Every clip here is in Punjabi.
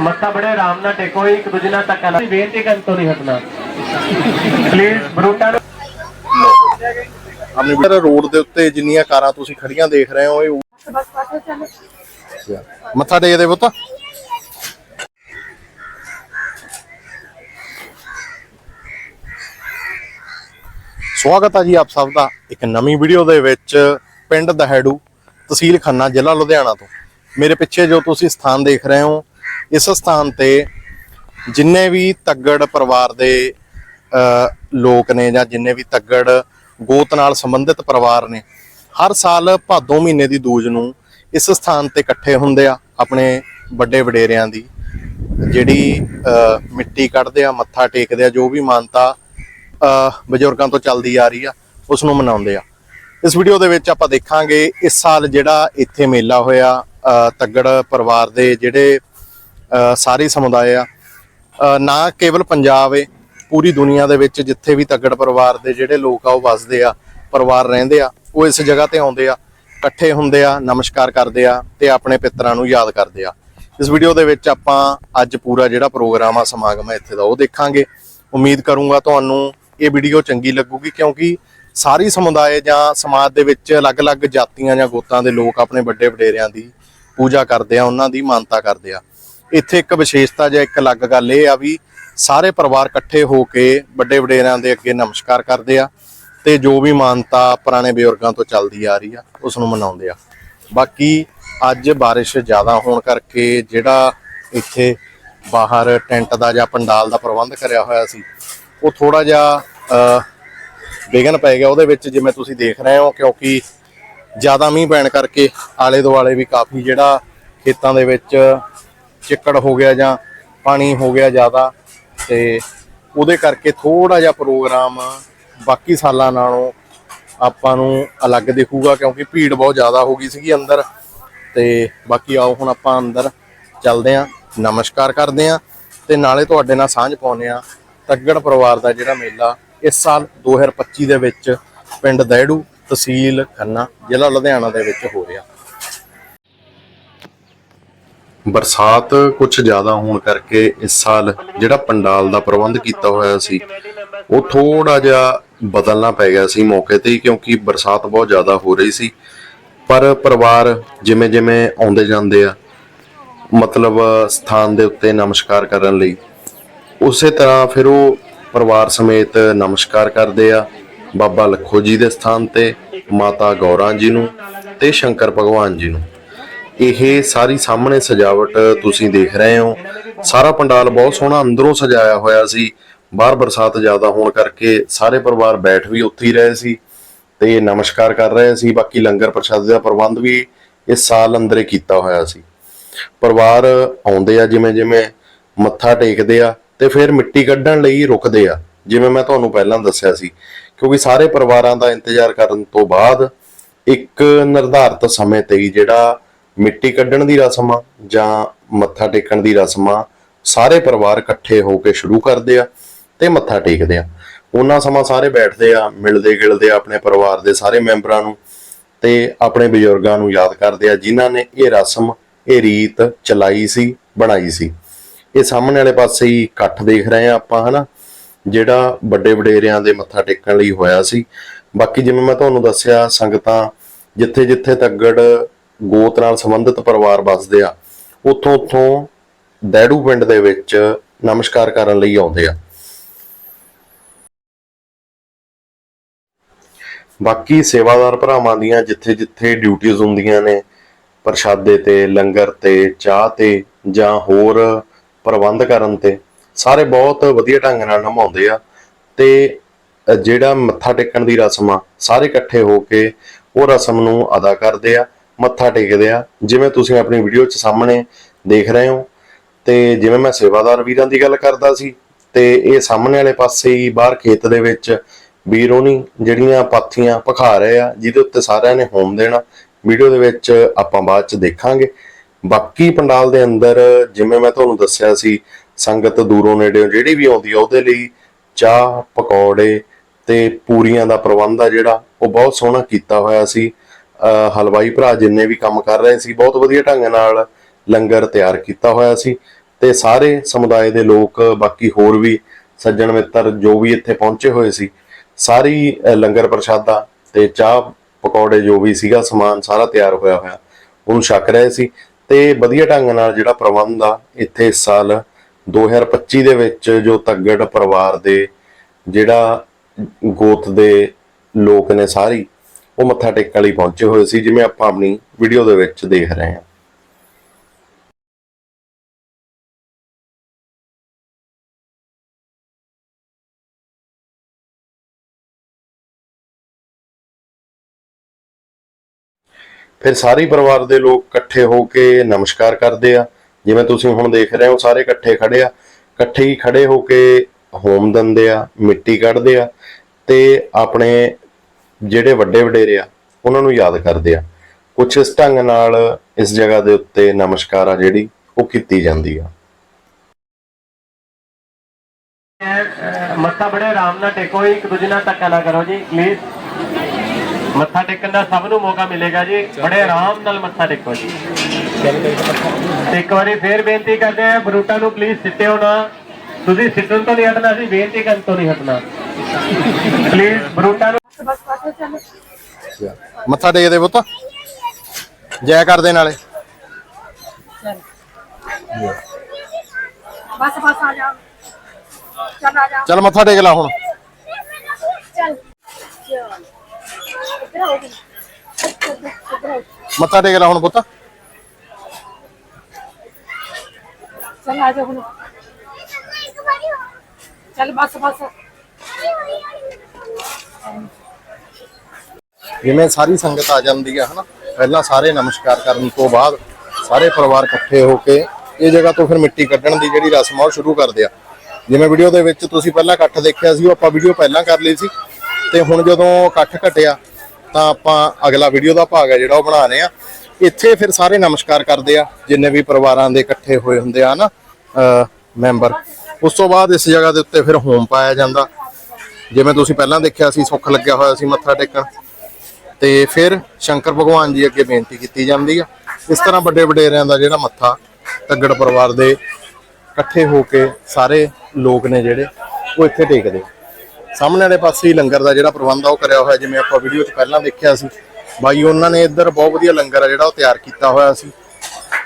ਮੱਥਾ ਬੜੇ ਆਰਾਮ ਨਾਲ ਟੇਕੋ, ਇੱਕ ਦੂਜੇ ਨਾਲ ਧੱਕਾ ਨਾ ਬੇਨਤੀ ਕਰਨ ਤੋਂ ਨਹੀਂ ਹਟਣਾ। ਪਲੀਜ਼ ਬਰੂਟਾ ਆਪਣੇ ਰੋਡ ਦੇ ਉੱਤੇ ਜਿੰਨੀਆਂ ਕਾਰਾਂ ਤੁਸੀਂ ਖੜੀਆਂ ਦੇਖ ਰਹੇ ਹੋ, ਇਹ ਮੱਥਾ ਟੇਕਦੇ ਪੁੱਤ। ਸਵਾਗਤ ਹੈ ਜੀ ਆਪ ਸਭ ਦਾ ਇੱਕ ਨਵੀਂ ਵੀਡੀਓ ਦੇ ਵਿੱਚ। ਪਿੰਡ ਦਹੜੂ ਤਹਿਸੀਲ ਖੰਨਾ ਜ਼ਿਲ੍ਹਾ ਲੁਧਿਆਣਾ ਤੋਂ। ਮੇਰੇ ਪਿੱਛੇ ਜੋ ਤੁਸੀਂ ਸਥਾਨ ਦੇਖ ਰਹੇ ਹੋ ਇਸ ਸਥਾਨ ਤੇ ਜਿੰਨੇ ਵੀ ਤੱਗੜ ਪਰਿਵਾਰ ਦੇ ਅ, ਲੋਕ ਨੇ ਜਾਂ ਜਿੰਨੇ ਵੀ ਤੱਗੜ ਗੋਤ ਨਾਲ ਸੰਬੰਧਿਤ ਪਰਿਵਾਰ ਨੇ ਹਰ ਸਾਲ ਭਾਦੋਂ ਮਹੀਨੇ ਦੀ ਦੂਜ ਨੂੰ ਇਸ ਸਥਾਨ ਤੇ ਇਕੱਠੇ ਹੁੰਦੇ ਆ ਆਪਣੇ ਵੱਡੇ ਵਡੇਰਿਆਂ ਦੀ। ਜਿਹੜੀ ਮਿੱਟੀ ਕੱਢਦੇ ਆ ਮੱਥਾ ਟੇਕਦੇ ਆ ਜੋ ਵੀ ਮਾਨਤਾ ਬਜ਼ੁਰਗਾਂ ਤੋਂ ਚੱਲਦੀ ਆ ਰਹੀ ਆ ਉਸ ਨੂੰ ਮਨਾਉਂਦੇ ਆ। ਇਸ ਵੀਡੀਓ ਦੇ ਵਿੱਚ ਆਪਾਂ ਦੇਖਾਂਗੇ ਇਸ ਸਾਲ ਜਿਹੜਾ ਇੱਥੇ ਮੇਲਾ ਹੋਇਆ ਤੱਗੜ ਪਰਿਵਾਰ ਦੇ ਜਿਹੜੇ ਸਾਰੇ ਸਮੁਦਾਇ ਆ ਨਾ ਕੇਵਲ ਪੰਜਾਬ ਏ, ਪੂਰੀ ਦੁਨੀਆ ਦੇ ਵਿੱਚ ਜਿੱਥੇ ਵੀ ਤੱਗੜ ਪਰਿਵਾਰ ਦੇ ਜਿਹੜੇ ਲੋਕ ਆ, ਉਹ ਵਸਦੇ ਆ, ਪਰਿਵਾਰ ਰਹਿੰਦੇ ਆ, ਉਹ ਇਸ ਜਗ੍ਹਾ ਤੇ ਆਉਂਦੇ ਆ, ਇਕੱਠੇ ਹੁੰਦੇ ਆ, ਨਮਸਕਾਰ ਕਰਦੇ ਆ ਤੇ ਆਪਣੇ ਪਿੱਤਰਾਂ ਨੂੰ ਯਾਦ ਕਰਦੇ ਆ। ਇਸ ਵੀਡੀਓ ਦੇ ਵਿੱਚ ਆਪਾਂ ਅੱਜ ਪੂਰਾ ਜਿਹੜਾ ਪ੍ਰੋਗਰਾਮ ਆ, ਸਮਾਗਮ ਹੈ ਇੱਥੇ ਦਾ, ਉਹ ਦੇਖਾਂਗੇ। ਉਮੀਦ ਕਰੂੰਗਾ ਤੁਹਾਨੂੰ ਇਹ ਵੀਡੀਓ ਚੰਗੀ ਲੱਗੂਗੀ ਕਿਉਂਕਿ ਸਾਰੀ ਸਮੁਦਾਇ ਜਾਂ ਸਮਾਜ ਦੇ ਵਿੱਚ ਅਲੱਗ-ਅਲੱਗ ਜਾਤੀਆਂ ਜਾਂ ਗੋਤਾਂ ਦੇ ਲੋਕ ਆਪਣੇ ਵੱਡੇ ਵਡੇਰਿਆਂ ਦੀ ਪੂਜਾ ਕਰਦੇ ਆ, ਉਹਨਾਂ ਦੀ ਮਾਨਤਾ ਕਰਦੇ ਆ। ਇੱਥੇ ਇੱਕ ਵਿਸ਼ੇਸ਼ਤਾ ਜਾਂ ਇੱਕ ਅਲੱਗ ਗੱਲ ਇਹ ਆ ਵੀ ਸਾਰੇ ਪਰਿਵਾਰ ਇਕੱਠੇ ਹੋ ਕੇ ਵੱਡੇ ਵਡੇਰਿਆਂ ਦੇ ਅੱਗੇ ਨਮਸਕਾਰ ਕਰਦੇ ਆ ਤੇ ਜੋ ਵੀ ਮਾਨਤਾ ਪੁਰਾਣੇ ਬਜ਼ੁਰਗਾਂ ਤੋਂ ਚੱਲਦੀ ਆ ਰਹੀ ਆ, ਉਸ ਨੂੰ ਮਨਾਉਂਦੇ ਆ। ਬਾਕੀ ਅੱਜ ਬਾਰਿਸ਼ ਜ਼ਿਆਦਾ ਹੋਣ ਕਰਕੇ ਜਿਹੜਾ ਇੱਥੇ ਬਾਹਰ ਟੈਂਟ ਦਾ ਜਾਂ ਪੰਡਾਲ ਦਾ ਪ੍ਰਬੰਧ ਕਰਿਆ ਹੋਇਆ ਸੀ, ਉਹ ਥੋੜਾ ਜਿਹਾ ਅ, ਵਿਘਨ ਪੈ ਗਿਆ ਉਹਦੇ ਵਿੱਚ ਜਿਵੇਂ ਤੁਸੀਂ ਦੇਖ ਰਹੇ ਹੋ ਕਿਉਂਕਿ ਜ਼ਿਆਦਾ ਮੀਂਹ ਪੈਣ ਕਰਕੇ ਆਲੇ ਦੁਆਲੇ ਵੀ ਕਾਫੀ ਜਿਹੜਾ ਖੇਤਾਂ ਦੇ ਵਿੱਚ ਚਿੱਕੜ ਹੋ ਗਿਆ ਜਾਂ ਪਾਣੀ ਹੋ ਗਿਆ ਜ਼ਿਆਦਾ ਤੇ ਉਹਦੇ ਕਰਕੇ ਥੋੜਾ ਜਿਹਾ ਪ੍ਰੋਗਰਾਮ ਬਾਕੀ ਸਾਲਾਂ ਨਾਲੋਂ ਆਪਾਂ ਨੂੰ ਅਲੱਗ ਦਿਖੂਗਾ ਕਿਉਂਕਿ ਭੀੜ ਬਹੁਤ ਜ਼ਿਆਦਾ ਹੋ ਗਈ ਸੀਗੀ ਅੰਦਰ ਤੇ ਬਾਕੀ ਆਓ ਹੁਣ ਆਪਾਂ ਅੰਦਰ ਚੱਲਦੇ ਆਂ ਨਮਸਕਾਰ ਕਰਦੇ ਆਂ ਤੇ ਨਾਲੇ ਤੁਹਾਡੇ ਨਾਲ ਸਾਂਝ ਪਾਉਂਦੇ ਆਂ ਤੱਗੜ ਪਰਿਵਾਰ ਦਾ ਜਿਹੜਾ ਮੇਲਾ ਇਸ ਸਾਲ 2025 ਦੇ ਵਿੱਚ ਪਿੰਡ ਦਹਿੜੂ ਤਹਿਸੀਲ ਖੰਨਾ, ਜ਼ਿਲ੍ਹਾ ਲੁਧਿਆਣਾ ਦੇ ਵਿੱਚ ਹੋ ਰਿਹਾ। ਬਰਸਾਤ ਕੁਝ ਜ਼ਿਆਦਾ ਹੋਣ ਕਰਕੇ ਇਸ ਸਾਲ ਜਿਹੜਾ ਪੰਡਾਲ ਦਾ ਪ੍ਰਬੰਧ ਕੀਤਾ ਹੋਇਆ ਸੀ, ਉਹ ਥੋੜਾ ਜਿਹਾ ਬਦਲਣਾ ਪੈ ਗਿਆ ਸੀ ਮੌਕੇ ਤੇ ਹੀ ਕਿਉਂਕਿ ਬਰਸਾਤ ਬਹੁਤ ਜ਼ਿਆਦਾ ਹੋ ਰਹੀ ਸੀ। ਪਰ ਪਰਿਵਾਰ ਜਿਵੇਂ ਜਿਵੇਂ ਆਉਂਦੇ ਜਾਂਦੇ ਆ, ਮਤਲਬ ਸਥਾਨ ਦੇ ਉੱਤੇ ਨਮਸਕਾਰ ਕਰਨ ਲਈ, ਉਸੇ ਤਰ੍ਹਾਂ ਫਿਰ ਉਹ ਪਰਿਵਾਰ ਸਮੇਤ ਨਮਸਕਾਰ ਕਰਦੇ ਆ। ਬਾਬਾ ਲਖੋ ਜੀ ਦੇ ਸਥਾਨ ਤੇ, ਮਾਤਾ ਗੌਰਾਂ ਜੀ ਨੂੰ ਤੇ ਸ਼ੰਕਰ ਭਗਵਾਨ ਜੀ ਨੂੰ। ਇਹ ਸਾਰੀ ਸਾਹਮਣੇ ਸਜਾਵਟ ਤੁਸੀਂ ਦੇਖ ਰਹੇ ਹੋ। ਸਾਰਾ ਪੰਡਾਲ ਬਹੁਤ ਸੋਹਣਾ ਅੰਦਰੋਂ ਸਜਾਇਆ ਹੋਇਆ ਸੀ। ਬਾਹਰ ਬਰਸਾਤ ਜ਼ਿਆਦਾ ਹੋਣ ਕਰਕੇ ਸਾਰੇ ਪਰਿਵਾਰ ਬੈਠ ਵੀ ਉੱਥੇ ਹੀ ਰਹੇ ਸੀ ਤੇ ਨਮਸਕਾਰ ਕਰ ਰਹੇ ਸੀ। ਬਾਕੀ ਲੰਗਰ ਪ੍ਰਸ਼ਾਦ ਦਾ ਪ੍ਰਬੰਧ ਵੀ ਇਸ ਸਾਲ ਅੰਦਰੇ ਕੀਤਾ ਹੋਇਆ ਸੀ। ਪਰਿਵਾਰ ਆਉਂਦੇ ਆ ਜਿਵੇਂ ਜਿਵੇਂ ਮੱਥਾ ਟੇਕਦੇ ਆ। ਤੇ ਫਿਰ ਮਿੱਟੀ ਕੱਢਣ ਲਈ ਰੁਕਦੇ ਆ। ਜਿਵੇਂ ਮੈਂ ਤੁਹਾਨੂੰ ਪਹਿਲਾਂ ਦੱਸਿਆ ਸੀ, ਕਿਉਂਕਿ ਸਾਰੇ ਪਰਿਵਾਰਾਂ ਦਾ ਇੰਤਜ਼ਾਰ ਕਰਨ ਤੋਂ ਬਾਅਦ ਇੱਕ ਨਿਰਧਾਰਤ ਸਮੇਂ ਤੇ ਹੀ ਜਿਹੜਾ ਮਿੱਟੀ ਕੱਢਣ ਦੀ ਰਸਮ ਆ ਜਾਂ ਮੱਥਾ ਟੇਕਣ ਦੀ ਰਸਮ ਆ, ਸਾਰੇ ਪਰਿਵਾਰ ਇਕੱਠੇ ਹੋ ਕੇ ਸ਼ੁਰੂ ਕਰਦੇ ਆ ਤੇ ਮੱਥਾ ਟੇਕਦੇ ਆ। ਉਹਨਾਂ ਸਮਾਂ ਸਾਰੇ ਬੈਠਦੇ ਆ, ਮਿਲਦੇ ਗਿਲਦੇ ਆ ਆਪਣੇ ਪਰਿਵਾਰ ਦੇ ਸਾਰੇ ਮੈਂਬਰਾਂ ਨੂੰ ਤੇ ਆਪਣੇ ਬਜ਼ੁਰਗਾਂ ਨੂੰ ਯਾਦ ਕਰਦੇ ਆ, ਜਿਨ੍ਹਾਂ ਨੇ ਇਹ ਰਸਮ, ਇਹ ਰੀਤ ਚਲਾਈ ਸੀ, ਬਣਾਈ ਸੀ। ਇਹ ਸਾਹਮਣੇ ਵਾਲੇ ਪਾਸੇ ਹੀ ਇਕੱਠ ਦੇਖ ਰਹੇ ਆ ਆਪਾਂ, ਹਨਾ? ਜਿਹੜਾ ਵੱਡੇ ਵਡੇਰਿਆਂ ਦੇ ਮੱਥਾ ਟੇਕਣ ਲਈ ਹੋਇਆ ਸੀ। ਬਾਕੀ ਜਿਵੇਂ ਮੈਂ ਤੁਹਾਨੂੰ ਦੱਸਿਆ, ਸੰਗਤਾਂ ਜਿੱਥੇ ਜਿੱਥੇ ਤੱਗੜ ਗੋਤ ਨਾਲ ਸੰਬੰਧਿਤ ਪਰਿਵਾਰ ਵੱਸਦੇ ਆ, ਉੱਥੋਂ ਉੱਥੋਂ ਦੈੜੂ ਪਿੰਡ ਦੇ ਵਿੱਚ ਨਮਸਕਾਰ ਕਰਨ ਲਈ ਆਉਂਦੇ ਆ। ਬਾਕੀ ਸੇਵਾਦਾਰ ਭਰਾਵਾਂ ਦੀਆਂ ਜਿੱਥੇ ਜਿੱਥੇ ਡਿਊਟੀਆਂ ਹੁੰਦੀਆਂ ਨੇ, ਪ੍ਰਸ਼ਾਦੇ ਤੇ, ਲੰਗਰ ਤੇ, ਚਾਹ ਤੇ ਜਾਂ ਹੋਰ ਪ੍ਰਬੰਧ ਕਰਨ ਤੇ ਸਾਰੇ ਬਹੁਤ ਵਧੀਆ ਢੰਗ ਨਾਲ ਨਿਭਾਉਂਦੇ ਆ। ਤੇ ਜਿਹੜਾ ਮੱਥਾ ਟੇਕਣ ਦੀ ਰਸਮ ਆ, ਸਾਰੇ ਇਕੱਠੇ ਹੋ ਕੇ ਉਹ ਰਸਮ ਨੂੰ ਅਦਾ ਕਰਦੇ ਆ, ਮੱਥਾ ਟੇਕਦੇ ਆ। ਜਿਵੇਂ ਤੁਸੀਂ ਆਪਣੀ ਵੀਡੀਓ 'ਚ ਸਾਹਮਣੇ ਦੇਖ ਰਹੇ ਹੋ, ਤੇ ਜਿਵੇਂ ਮੈਂ ਸੇਵਾਦਾਰ ਵੀਰਾਂ ਦੀ ਗੱਲ ਕਰਦਾ ਸੀ, ਤੇ ਇਹ ਸਾਹਮਣੇ ਵਾਲੇ ਪਾਸੇ ਹੀ ਬਾਹਰ ਖੇਤ ਦੇ ਵਿੱਚ ਵੀਰੋਨੀ ਜਿਹੜੀਆਂ ਪਾਥੀਆਂ ਭਖਾ ਰਹੇ ਆ, ਜਿਹਦੇ ਉੱਤੇ ਸਾਰਿਆਂ ਨੇ ਹੋਮ ਦੇਣਾ। ਵੀਡੀਓ ਦੇ ਵਿੱਚ ਆਪਾਂ ਬਾਅਦ ਚ ਦੇਖਾਂਗੇ। ਬਾਕੀ ਪੰਡਾਲ ਦੇ ਅੰਦਰ, ਜਿਵੇਂ ਮੈਂ ਤੁਹਾਨੂੰ ਦੱਸਿਆ ਸੀ, ਸੰਗਤ ਦੂਰੋਂ ਨੇੜਿਓਂ ਜਿਹੜੀ ਵੀ ਆਉਂਦੀ ਆ, ਉਹਦੇ ਲਈ ਚਾਹ, ਪਕੌੜੇ ਤੇ ਪੂਰੀਆਂ ਦਾ ਪ੍ਰਬੰਧ ਆ ਜਿਹੜਾ, ਉਹ ਬਹੁਤ ਸੋਹਣਾ ਕੀਤਾ ਹੋਇਆ ਸੀ। ਹਲਵਾਈ ਭਰਾ ਜਿੰਨੇ ਵੀ ਕੰਮ ਕਰ ਰਹੇ ਸੀ, ਬਹੁਤ ਵਧੀਆ ਢੰਗ ਨਾਲ ਲੰਗਰ ਤਿਆਰ ਕੀਤਾ ਹੋਇਆ ਸੀ ਤੇ ਸਾਰੇ ਸਮੁਦਾਇ ਦੇ ਲੋਕ, ਬਾਕੀ ਹੋਰ ਵੀ ਸੱਜਣ ਮਿੱਤਰ ਜੋ ਵੀ ਇੱਥੇ ਪਹੁੰਚੇ ਹੋਏ ਸੀ, ਸਾਰੀ ਲੰਗਰ ਪ੍ਰਸ਼ਾਦਾ ਤੇ ਚਾਹ, ਪਕੌੜੇ ਜੋ ਵੀ ਸੀਗਾ, ਸਮਾਨ ਸਾਰਾ ਤਿਆਰ ਹੋਇਆ ਹੋਇਆ, ਉਹਨੂੰ ਛਕ ਰਹੇ ਸੀ। ਤੇ ਵਧੀਆ ਢੰਗ ਨਾਲ ਜਿਹੜਾ ਪ੍ਰਬੰਧ ਆ, ਇੱਥੇ ਇਸ ਸਾਲ 2025 ਦੇ ਵਿੱਚ ਜੋ ਤੱਗੜ ਪਰਿਵਾਰ ਦੇ ਜਿਹੜਾ ਗੋਤ ਦੇ ਲੋਕ ਨੇ ਸਾਰੀ, ਉਹ ਮੱਥਾ ਟੇਕਣ ਲਈ ਪਹੁੰਚੇ ਹੋਏ ਸੀ, ਜਿਵੇਂ ਆਪਾਂ ਆਪਣੀ ਵੀਡੀਓ ਦੇ ਵਿੱਚ ਦੇਖ ਰਹੇ ਹਾਂ। ਫਿਰ ਸਾਰੇ ਪਰਿਵਾਰ ਦੇ ਲੋਕ ਇਕੱਠੇ ਹੋ ਕੇ ਨਮਸਕਾਰ ਕਰਦੇ ਆ। ਜਿਵੇਂ ਤੁਸੀਂ ਹੁਣ ਦੇਖ ਰਹੇ ਹੋ, ਸਾਰੇ ਇਕੱਠੇ ਖੜੇ ਆ। ਇਕੱਠੇ ਹੀ ਖੜੇ ਹੋ ਕੇ ਹੋਮ ਦਿੰਦੇ ਆ, ਮਿੱਟੀ ਕੱਢਦੇ ਆ ਤੇ ਆਪਣੇ ਜਿਹੜੇ ਵੱਡੇ ਵਡੇਰੇ ਆ, ਉਹਨਾਂ ਨੂੰ ਯਾਦ ਕਰਦੇ ਆ। ਕੁਝ ਇਸ ਢੰਗ ਨਾਲ ਇਸ ਜਗ੍ਹਾ ਦੇ ਉੱਤੇ ਨਮਸਕਾਰ ਆ ਜਿਹੜੀ ਉਹ ਕੀਤੀ ਜਾਂਦੀ ਆ। ਮੱਥਾ ਬੜੇ ਆਰਾਮ ਨਾਲ ਟੇਕੋ, ਇੱਕ ਦੂਜੇ ਨਾਲ ਧੱਕਾ ਨਾ ਕਰੋ ਜੀ ਪਲੀਜ਼ ਮੱਥਾ ਟੇਕਣ ਦਾ ਸਭ ਨੂੰ ਮੌਕਾ ਮਿਲੇਗਾ ਜੀ। ਬੜੇ ਆਰਾਮ ਨਾਲ ਮੱਥਾ ਟੇਕੋ ਜੀ। ਇੱਕ ਵਾਰੀ ਫੇਰ ਬੇਨਤੀ ਕਰਦੇ ਆ ਬਰੂਟਾ ਨੂੰ ਪਲੀਜ਼ ਸਿੱਟੇ ਹੋਣਾ ਤੁਸੀਂ ਸਿੱਟਣ ਤੋਂ ਨਹੀਂ ਹਟਣਾ ਸੀ ਬੇਨਤੀ ਕਰਨ ਤੋਂ ਨਹੀਂ ਹਟਣਾ। ਪਲੀਜ਼ ਬਰੂਟਾ ਨੂੰ ਮੱਥਾ ਟੇਕ ਦੇ ਪੁੱਤ। ਜੈ ਕਰਦੇ ਨਾਲੇ। ਬਸ ਬਸ ਆ ਜਾ। ਚੱਲ ਮੱਥਾ ਟੇਕ ਲਾ ਹੁਣ। ਚੱਲ। ਮੱਥਾ ਟੇਕ ਲੈ ਹੁਣ ਪੁੱਤ। ਚੱਲ ਆ ਜਾ ਹੁਣ। ਚੱਲ ਬਸ ਬਸ। ਜਿਵੇਂ ਸਾਰੀ ਸੰਗਤ ਆ ਜਾਂਦੀ ਹੈ ਹਨਾ? ਪਹਿਲਾਂ ਸਾਰੇ ਨਮਸਕਾਰ ਕਰਨ ਤੋਂ ਬਾਅਦ ਸਾਰੇ ਪਰਿਵਾਰ ਇਕੱਠੇ ਹੋ ਕੇ ਇਹ ਜਗ੍ਹਾ ਤੋਂ ਫਿਰ ਮਿੱਟੀ ਕੱਢਣ ਦੀ ਜਿਹੜੀ ਰਸਮ ਆ ਉਹ ਸ਼ੁਰੂ ਕਰਦੇ ਆ। ਜਿਵੇਂ ਵੀਡੀਓ ਦੇ ਵਿੱਚ ਤੁਸੀਂ ਪਹਿਲਾਂ ਇਕੱਠ ਦੇਖਿਆ ਸੀ ਉਹ ਆਪਾਂ ਵੀਡੀਓ ਪਹਿਲਾਂ ਕਰ ਲਈ ਸੀ। ਤੇ ਹੁਣ ਜਦੋਂ ਇਕੱਠ ਘਟਿਆ ਤਾਂ ਆਪਾਂ ਅਗਲਾ ਵੀਡੀਓ ਦਾ ਭਾਗ ਹੈ ਜਿਹੜਾ ਉਹ ਬਣਾ ਰਹੇ ਆ। ਇੱਥੇ ਫਿਰ ਸਾਰੇ ਨਮਸਕਾਰ ਕਰਦੇ ਆ, ਜਿੰਨੇ ਵੀ ਪਰਿਵਾਰਾਂ ਦੇ ਇਕੱਠੇ ਹੋਏ ਹੁੰਦੇ ਆ ਨਾ ਮੈਂਬਰ। ਉਸ ਤੋਂ ਬਾਅਦ ਇਸ ਜਗ੍ਹਾ ਦੇ ਉੱਤੇ ਫਿਰ ਹੋਮ ਪਾਇਆ ਜਾਂਦਾ। ਜਿਵੇਂ ਤੁਸੀਂ ਪਹਿਲਾਂ ਦੇਖਿਆ ਸੀ, ਸੁੱਖ ਲੱਗਿਆ ਹੋਇਆ ਸੀ ਮੱਥਾ ਟੇਕਣ। ਤੇ ਫਿਰ ਸ਼ੰਕਰ ਭਗਵਾਨ ਜੀ ਅੱਗੇ ਬੇਨਤੀ ਕੀਤੀ ਜਾਂਦੀ ਆ। ਇਸ ਤਰ੍ਹਾਂ ਵੱਡੇ ਵਡੇਰਿਆਂ ਦਾ ਜਿਹੜਾ ਮੱਥਾ ਤੱਗੜ ਪਰਿਵਾਰ ਦੇ ਇਕੱਠੇ ਹੋ ਕੇ ਸਾਰੇ ਲੋਕ ਨੇ ਜਿਹੜੇ, ਉਹ ਇੱਥੇ ਟੇਕਦੇ। ਆ। ਸਾਹਮਣੇ ਵਾਲੇ ਪਾਸੇ ਹੀ ਲੰਗਰ ਦਾ ਜਿਹੜਾ ਪ੍ਰਬੰਧ ਆ, ਉਹ ਕਰਿਆ ਹੋਇਆ, ਜਿਵੇਂ ਆਪਾਂ ਵੀਡੀਓ 'ਚ ਪਹਿਲਾਂ ਦੇਖਿਆ ਸੀ। ਬਾਈ, ਉਹਨਾਂ ਨੇ ਇੱਧਰ ਬਹੁਤ ਵਧੀਆ ਲੰਗਰ ਆ ਜਿਹੜਾ ਉਹ ਤਿਆਰ ਕੀਤਾ ਹੋਇਆ ਸੀ।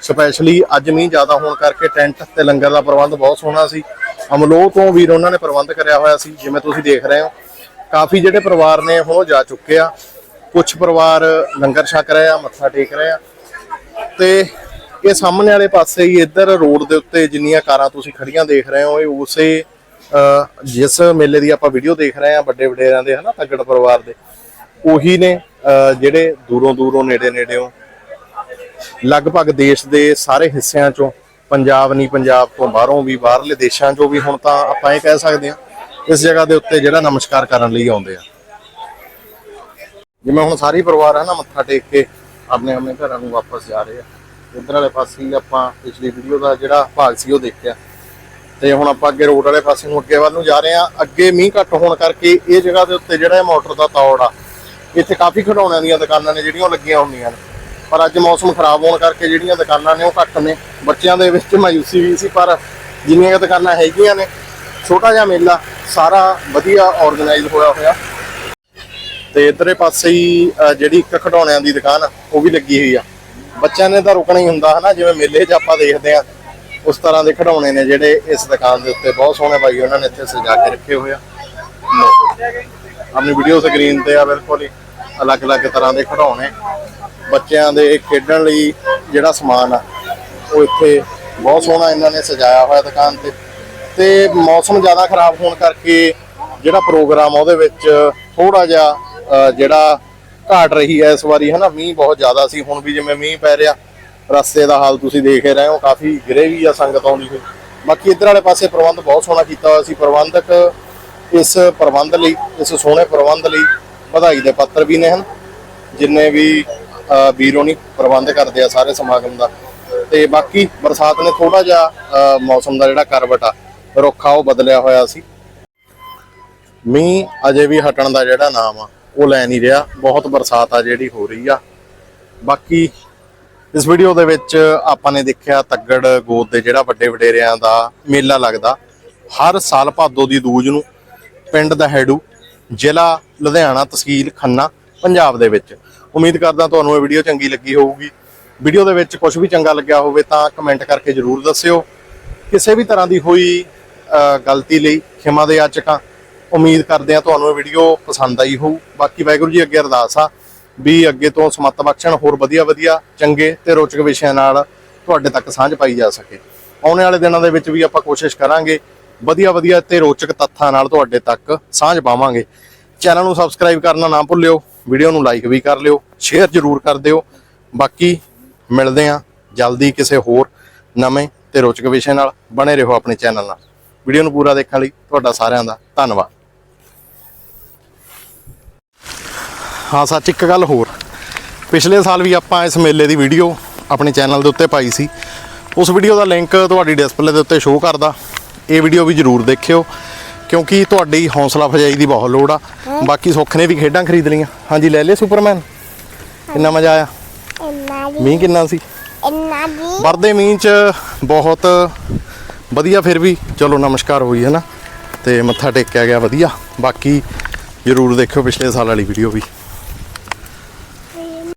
ਸਪੈਸ਼ਲੀ ਅੱਜ ਮੀਂਹ ਜ਼ਿਆਦਾ ਹੋਣ ਕਰਕੇ ਟੈਂਟ ਤੇ ਲੰਗਰ ਦਾ ਪ੍ਰਬੰਧ ਬਹੁਤ ਸੋਹਣਾ ਸੀ। ਅਮਲੋਹ ਤੋਂ ਵੀਰ ਉਹਨਾਂ ਨੇ ਪ੍ਰਬੰਧ ਕਰਿਆ ਹੋਇਆ ਸੀ, ਜਿਵੇਂ ਤੁਸੀਂ ਦੇਖ ਰਹੇ ਹੋ। ਕਾਫੀ ਜਿਹੜੇ ਪਰਿਵਾਰ ਨੇ ਹੁਣ ਉਹ ਜਾ ਚੁੱਕੇ ਆ। ਕੁਝ ਪਰਿਵਾਰ ਲੰਗਰ ਛਕ ਰਹੇ ਆ, ਮੱਥਾ ਟੇਕ ਰਹੇ ਆ। ਤੇ ਇਹ ਸਾਹਮਣੇ ਵਾਲੇ ਪਾਸੇ ਹੀ ਇੱਧਰ ਰੋਡ ਦੇ ਉੱਤੇ ਜਿੰਨੀਆਂ ਕਾਰਾਂ ਤੁਸੀਂ ਖੜੀਆਂ ਦੇਖ ਰਹੇ ਹੋ, ਇਹ ਉਸੇ ਜਿਸ ਮੇਲੇ ਦੀ ਆਪਾਂ ਵੀਡੀਓ ਦੇਖ ਰਹੇ ਆ ਵੱਡੇ ਵਡੇਰਿਆਂ ਦੇ, ਹਨਾ, ਤੱਗੜ ਪਰਿਵਾਰ ਦੇ, ਉਹੀ ਨੇ ਜਿਹੜੇ ਦੂਰੋਂ ਦੂਰੋਂ, ਨੇੜੇ ਨੇੜਿਓਂ ਲਗਭਗ ਦੇਸ਼ ਦੇ ਸਾਰੇ ਹਿੱਸਿਆਂ ਚੋਂ, ਪੰਜਾਬ ਨਹੀਂ ਪੰਜਾਬ ਤੋਂ ਬਾਹਰੋਂ ਵੀ, ਬਾਹਰਲੇ ਦੇਸ਼ਾਂ ਚੋਂ ਵੀ ਹੁਣ ਤਾਂ ਆਪਾਂ ਇਹ ਕਹਿ ਸਕਦੇ ਹਾਂ, ਇਸ ਜਗ੍ਹਾ ਦੇ ਉੱਤੇ ਜਿਹੜਾ ਨਮਸਕਾਰ ਕਰਨ ਲਈ ਆਉਂਦੇ ਆ। ਜਿਵੇਂ ਹੁਣ ਸਾਰੀ ਪਰਿਵਾਰ ਹੈ ਨਾ ਮੱਥਾ ਟੇਕ ਕੇ ਆਪਣੇ ਆਪਣੇ ਘਰਾਂ ਨੂੰ ਵਾਪਸ ਜਾ ਰਹੇ ਆ। ਉਧਰ ਵਾਲੇ ਪਾਸੇ ਹੀ ਆਪਾਂ ਪਿਛਲੀ ਵੀਡੀਓ ਦਾ ਜਿਹੜਾ ਭਾਗ ਸੀ, ਉਹ ਦੇਖਿਆ। ਤੇ ਹੁਣ ਆਪਾਂ ਅੱਗੇ ਰੋਡ ਵਾਲੇ ਪਾਸੇ ਨੂੰ ਅੱਗੇ ਵੱਲ ਨੂੰ ਜਾ ਰਹੇ ਆ ਅੱਗੇ ਮੀਂਹ ਘੱਟ ਹੋਣ ਕਰਕੇ ਇਹ ਜਗ੍ਹਾ ਦੇ ਉੱਤੇ ਜਿਹੜਾ ਮੋਟਰ ਦਾ ਤੌੜ ਆ, ਇੱਥੇ ਕਾਫੀ ਖਿਡੌਣਿਆਂ ਦੀਆਂ ਦੁਕਾਨਾਂ ਨੇ ਜਿਹੜੀਆਂ ਉਹ ਲੱਗੀਆਂ ਹੁੰਦੀਆਂ ਨੇ। ਪਰ ਅੱਜ ਮੌਸਮ ਖਰਾਬ ਹੋਣ ਕਰਕੇ ਜਿਹੜੀਆਂ ਦੁਕਾਨਾਂ ਨੇ ਉਹ ਘੱਟ ਨੇ। ਬੱਚਿਆਂ ਦੇ ਵਿੱਚ ਮਾਯੂਸੀ ਵੀ ਸੀ, ਪਰ ਜਿੰਨੀਆਂ ਦੁਕਾਨਾਂ ਹੈਗੀਆਂ ਨੇ, ਛੋਟਾ ਜਿਹਾ ਮੇਲਾ ਸਾਰਾ ਵਧੀਆ ਆਰਗੇਨਾਈਜ਼ ਹੋਇਆ ਹੋਇਆ। ਤੇ ਇਧਰੇ ਪਾਸੇ ਹੀ ਜਿਹੜੀ ਇੱਕ ਖਿਡੌਣਿਆਂ ਦੀ ਦੁਕਾਨ ਉਹ ਵੀ ਲੱਗੀ ਹੋਈ ਆ। ਬੱਚਿਆਂ ਨੇ ਤਾਂ ਰੁਕਣਾ ਹੀ ਹੁੰਦਾ, ਹਨਾ? ਜਿਵੇਂ ਮੇਲੇ 'ਚ ਆਪਾਂ ਦੇਖਦੇ ਆ। ਉਸ ਤਰ੍ਹਾਂ ਦੇ ਖਿਡੌਣੇ ਨੇ ਜਿਹੜੇ ਇਸ ਦੁਕਾਨ ਦੇ ਉੱਤੇ ਬਹੁਤ ਸੋਹਣੇ ਬਾਈ ਉਹਨਾਂ ਨੇ ਇੱਥੇ ਸਜਾ ਕੇ ਰੱਖੇ ਹੋਏ ਆ। ਆਪਣੀ ਵੀਡੀਓ ਸਕਰੀਨ ਤੇ ਆ ਬਿਲਕੁਲ ਹੀ ਅਲੱਗ-ਅਲੱਗ ਤਰ੍ਹਾਂ ਦੇ ਖਿਡੌਣੇ। ਬੱਚਿਆਂ ਦੇ ਖੇਡਣ ਲਈ ਜਿਹੜਾ ਸਮਾਨ ਆ, ਉਹ ਇੱਥੇ ਬਹੁਤ ਸੋਹਣਾ ਇਹਨਾਂ ਨੇ ਸਜਾਇਆ ਹੋਇਆ ਦੁਕਾਨ ਤੇ। ਤੇ ਮੌਸਮ ਜ਼ਿਆਦਾ ਖਰਾਬ ਹੋਣ ਕਰਕੇ ਜਿਹੜਾ ਪ੍ਰੋਗਰਾਮ ਆ ਉਹਦੇ ਵਿੱਚ ਥੋੜਾ ਜਿਹਾ ਜਿਹੜਾ ਘਾਟ ਰਹੀ ਹੈ ਇਸ ਵਾਰੀ, ਹਨਾ? ਮੀਂਹ ਬਹੁਤ ਜ਼ਿਆਦਾ ਸੀ। ਹੁਣ ਵੀ ਜਿਵੇਂ ਮੀਂਹ ਪੈ ਰਿਹਾ ਰਸਤੇ ਦਾ ਹਾਲ ਤੁਸੀਂ ਦੇਖ ਰਹੇ ਹੋ ਕਾਫੀ ਗਿਰੇ ਵੀ ਆ ਸੰਗਤ ਆਉਂਦੀ ਹੋਈ। ਬਾਕੀ ਇੱਧਰ ਵਾਲੇ ਪਾਸੇ ਪ੍ਰਬੰਧ ਬਹੁਤ ਸੋਹਣਾ ਕੀਤਾ ਹੋਇਆ ਸੀ। ਪ੍ਰਬੰਧਕ ਇਸ ਪ੍ਰਬੰਧ ਲਈ ਇਸ ਸੋਹਣੇ ਪ੍ਰਬੰਧ ਲਈ ਵਧਾਈ ਦੇ ਪੱਤਰ ਵੀ ਨੇ ਹਨ ਜਿੰਨੇ ਵੀ ਅਹ, ਨਹੀਂ ਪ੍ਰਬੰਧ ਕਰਦੇ ਆ ਸਾਰੇ ਸਮਾਗਮ ਦਾ। ਤੇ ਬਾਕੀ ਬਰਸਾਤ ਨੇ ਥੋੜਾ ਜਿਹਾ ਮੌਸਮ ਦਾ ਜਿਹੜਾ ਕਰਵਟ ਆ ਰੁੱਖ ਆ ਉਹ ਬਦਲਿਆ ਹੋਇਆ ਸੀ। ਮੀਂਹ ਅਜੇ ਵੀ ਹਟਣ ਦਾ ਜਿਹੜਾ ਨਾਮ ਆ ਉਹ ਲੈ ਨਹੀਂ ਰਿਹਾ। ਬਹੁਤ ਬਰਸਾਤ ਆ ਜਿਹੜੀ ਹੋ ਰਹੀ ਆ। ਬਾਕੀ ਇਸ ਵੀਡੀਓ ਦੇ ਵਿੱਚ ਆਪਾਂ ਨੇ ਦੇਖਿਆ ਤੱਗੜ ਗੋਦ ਦੇ ਜਿਹੜਾ ਵੱਡੇ ਵਡੇਰਿਆਂ ਦਾ ਮੇਲਾ ਲੱਗਦਾ। ਹਰ ਸਾਲ ਭਾਦੋ ਦੀ ਦੂਜ ਨੂੰ ਪਿੰਡ ਦਾ ਹੈਡੂ ਜ਼ਿਲ੍ਹਾ ਲੁਧਿਆਣਾ ਤਹਿਸੀਲ ਖੰਨਾ, ਪੰਜਾਬ ਦੇ ਵਿੱਚ। ਉਮੀਦ ਕਰਦਾ ਤੁਹਾਨੂੰ ਇਹ ਵੀਡੀਓ ਚੰਗੀ ਲੱਗੀ ਹੋਊਗੀ। ਵੀਡੀਓ ਦੇ ਵਿੱਚ ਕੁਝ ਵੀ ਚੰਗਾ ਲੱਗਿਆ ਹੋਵੇ ਤਾਂ ਕਮੈਂਟ ਕਰਕੇ ਜਰੂਰ ਦੱਸਿਓ। ਕਿਸੇ ਵੀ ਤਰ੍ਹਾਂ ਦੀ ਹੋਈ ਗਲਤੀ ਲਈ ਖਿਮਾ ਦੇ ਯਾਚਕਾਂ, ਉਮੀਦ ਕਰਦੇ ਆ ਤੁਹਾਨੂੰ ਇਹ ਵੀਡੀਓ ਪਸੰਦ ਆਈ ਹੋਊ। ਬਾਕੀ ਵਾਹਿਗੁਰੂ ਜੀ ਅੱਗੇ ਅਰਦਾਸ ਆ। ਵੀ ਅੱਗੇ ਤੋਂ ਸਮੱਤ ਬਖਸ਼ਣ, ਹੋਰ ਵਧੀਆ ਵਧੀਆ, ਚੰਗੇ ਤੇ ਰੋਚਕ ਵਿਸ਼ਿਆਂ ਨਾਲ ਤੁਹਾਡੇ ਤੱਕ ਸਾਂਝ ਪਾਈ ਜਾ ਸਕੇ। ਆਉਣ ਵਾਲੇ ਦਿਨਾਂ ਦੇ ਵਿੱਚ ਵੀ ਆਪਾਂ ਕੋਸ਼ਿਸ਼ ਕਰਾਂਗੇ ਵਧੀਆ ਵਧੀਆ ਤੇ ਰੋਚਕ ਤੱਥਾਂ ਨਾਲ ਤੁਹਾਡੇ ਤੱਕ ਸਾਂਝ ਪਾਵਾਂਗੇ। ਚੈਨਲ ਨੂੰ ਸਬਸਕ੍ਰਾਈਬ ਕਰਨਾ ਨਾ ਭੁੱਲਿਓ, ਵੀਡੀਓ ਨੂੰ ਲਾਈਕ ਵੀ ਕਰ ਲਿਓ, ਸ਼ੇਅਰ ਜ਼ਰੂਰ ਕਰ ਦਿਓ। ਬਾਕੀ ਮਿਲਦੇ ਆ ਜਲਦੀ ਕਿਸੇ ਹੋਰ ਨਵੇਂ ਤੇ ਰੋਚਕ ਵਿਸ਼ੇ ਨਾਲ ਬਣੇ ਰਹੋ ਆਪਣੇ ਚੈਨਲ ਨਾਲ। ਵੀਡੀਓ ਨੂੰ ਪੂਰਾ ਦੇਖਣ ਲਈ ਤੁਹਾਡਾ ਸਾਰਿਆਂ ਦਾ ਧੰਨਵਾਦ। ਹਾਂ ਸੱਚ ਇੱਕ ਗੱਲ ਹੋਰ। ਪਿਛਲੇ ਸਾਲ ਵੀ ਆਪਾਂ ਇਸ ਮੇਲੇ ਦੀ ਵੀਡੀਓ ਆਪਣੇ ਚੈਨਲ ਦੇ ਉੱਤੇ ਪਾਈ ਸੀ। ਉਸ ਵੀਡੀਓ ਦਾ ਲਿੰਕ ਤੁਹਾਡੀ ਡਿਸਪਲੇ ਦੇ ਉੱਤੇ ਸ਼ੋਅ ਕਰਦਾ। ਇਹ ਵੀਡੀਓ ਵੀ ਜਰੂਰ ਦੇਖਿਓ ਕਿਉਂਕਿ ਤੁਹਾਡੀ ਹੌਸਲਾ ਅਫਜ਼ਾਈ ਦੀ ਬਹੁਤ ਲੋੜ ਆ। ਬਾਕੀ ਸੁੱਖ ਨੇ ਵੀ ਖੇਡਾਂ ਖਰੀਦ ਲਈਆਂ। ਹਾਂਜੀ ਲੈ ਲਿਆ ਸੁਪਰਮੈਨ ਕਿੰਨਾ ਮਜ਼ਾ ਆਇਆ? ਇੰਨਾ ਮੀਂਹ ਕਿੰਨਾ ਸੀ? ਇੰਨਾ ਦੀ ਵਰਦੇ ਮੀਂਹ ਚ ਬਹੁਤ ਵਧੀਆ ਫਿਰ ਵੀ। ਚਲੋ ਨਮਸਕਾਰ ਹੋਈ ਹੈ ਨਾ? ਤੇ ਮੱਥਾ ਟੇਕਿਆ ਗਿਆ ਵਧੀਆ। ਬਾਕੀ ਜਰੂਰ ਦੇਖਿਓ ਪਿਛਲੇ ਸਾਲ ਵਾਲੀ ਵੀਡੀਓ ਵੀ।